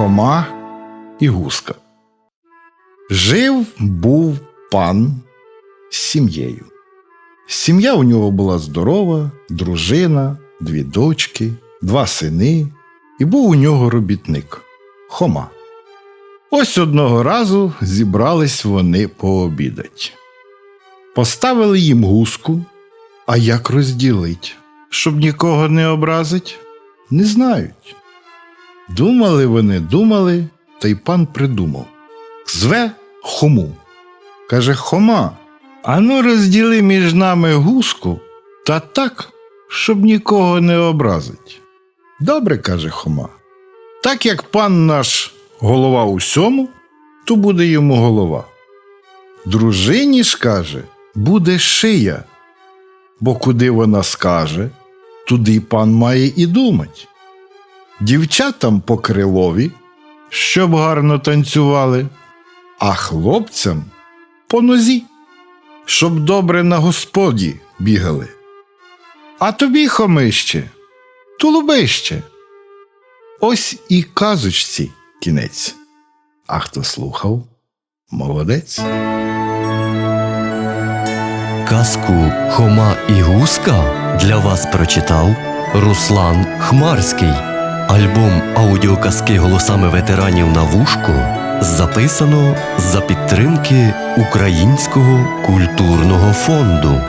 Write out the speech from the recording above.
Хома і гуска. Жив був пан з сім'єю. Сім'я у нього була здорова, дружина, дві дочки, два сини, і був у нього робітник Хома. Ось одного разу зібрались вони пообідать. Поставили їм гуску, а як розділить, щоб нікого не образить, не знають. Думали вони, думали, та й пан придумав. Зве Хому. Каже Хома, ану розділи між нами гуску та так, щоб нікого не образить. Добре, каже Хома. Так як пан наш голова усьому, то буде йому голова. Дружині ж каже, буде шия, бо куди вона скаже, туди пан має і думать. Дівчатам по крилові, щоб гарно танцювали, а хлопцям по нозі, щоб добре на господі бігали. А тобі, хомище, тулубище. Ось і казочці кінець. А хто слухав, молодець. Казку Хома і Гуска для вас прочитав Руслан Хмарський. Альбом аудіоказки голосами ветеранів на вушку записано за підтримки Українського культурного фонду.